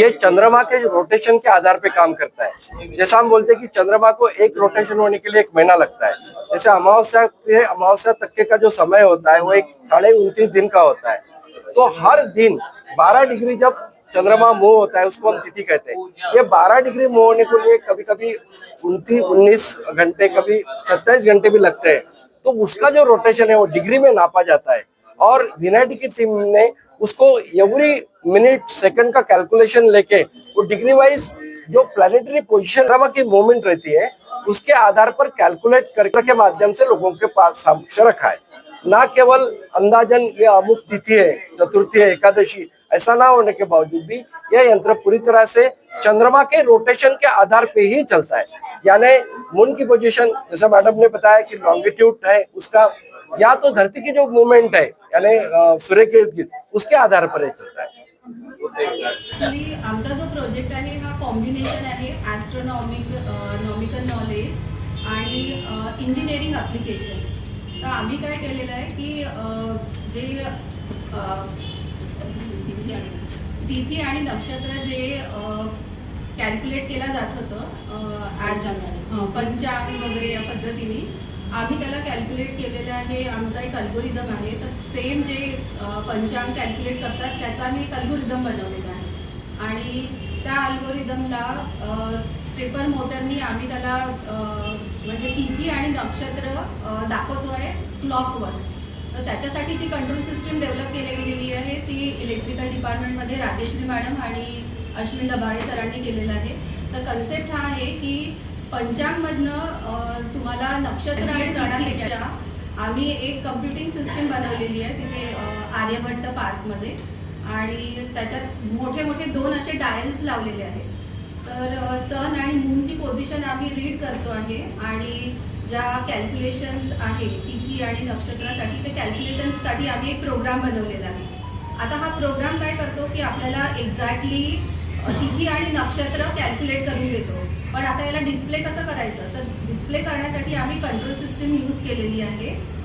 ये चंद्रमा के रोटेशन के आधार पे काम करता है। जैसा हम बोलते हैं कि चंद्रमा को एक रोटेशन होने के लिए एक महीना लगता है। जैसे अमावस्या से अमावस्या तक के का जो समय होता है, वो एक साढ़े उनतीस दिन का होता है। तो हर दिन 12 डिग्री जब चंद्रमा मूव होता है, उसको हम तिथि कहते हैं। ये 12 डिग्री मूव होने के लिए कभी कभी उनतीस, उन्नीस घंटे, कभी सत्ताईस घंटे भी लगते हैं। तो उसका जो रोटेशन है, वो डिग्री में नापा जाता है। और यूनाइटेड की टीम ने उसको एवरी मिनट सेकंड का कैलकुलेशन लेके, वो डिग्री वाइज जो प्लानिटरी पोजीशन की मूवमेंट रहती है, उसके आधार पर कैलकुलेट करके के माध्यम से लोगों के पास समक्ष रखा है। ना केवल अंदाजन ये अमुक तिथि है, चतुर्थी है, एकादशी, ऐसा ना होने के बावजूद भी यह यंत्र पूरी तरह से चंद्रमा के रोटेशन के आधार पे ही चलता है। यानी मून की पोजीशन जैसे मैडम ने बताया कि लॉन्गिट्यूड है, उसका या तो धरती की जो मूवमेंट है, यानी सूर्य के उसके आधार पर ही चलता है। आमचा जो प्रोजेक्ट आहे हा कॉम्बिनेशन आहे ॲस्ट्रॉनॉमिक नॉमिकल नॉलेज आणि इंजिनिअरिंग ॲप्लिकेशन तर आम्ही काय केलेलं आहे की जे तिथी आणि नक्षत्र जे कॅल्क्युलेट केला जात होतं ॲज पंचांग वगैरे या पद्धतीने आम्ही त्याला कॅल्क्युलेट केलेलं आहे. आमचा एक अल्गोरिदम आहे. तर सेम जे पंचांग कॅल्क्युलेट करतात त्याचा मी एक अल्गोरिदम बनवलेला आहे. आणि त्या अल्गोरिदमला स्टेपर मोटरनी आम्ही त्याला म्हणजे तिथी आणि नक्षत्र दाखवतो आहे क्लॉकवर तर त्याच्यासाठी जी कंट्रोल सिस्टीम डेव्हलप केली गेलेली आहे ती इलेक्ट्रिकल डिपार्टमेंटमध्ये राजेश्री मॅडम आणि अश्विन डबाळे सरांनी केलेलं आहे. तर कन्सेप्ट हा आहे की पंचांगमधनं तुम्हाला नक्षत्र आणि गणापेक्षा आम्ही एक कम्प्युटिंग सिस्टीम बनवलेली आहे तिथे आर्यभट्ट पार्कमध्ये. आणि त्याच्यात मोठे मोठे दोन असे डायल्स लावलेले आहेत. तर सन आणि मूनची पोझिशन आम्ही रीड करतो आहे. आणि ज्या कॅल्क्युलेशन्स आहे तिथी आणि नक्षत्रासाठी त्या कॅल्क्युलेशन्ससाठी आम्ही एक प्रोग्राम बनवलेला आहे. आता हा प्रोग्राम काय करतो की आपल्याला एक्झॅक्टली तिथी आणि नक्षत्र कॅल्क्युलेट करून घेतो. पण आता याला डिस्प्ले कसं करायचं? तर डिस्प्ले करण्यासाठी आम्ही कंट्रोल सिस्टीम यूज केलेली आहे.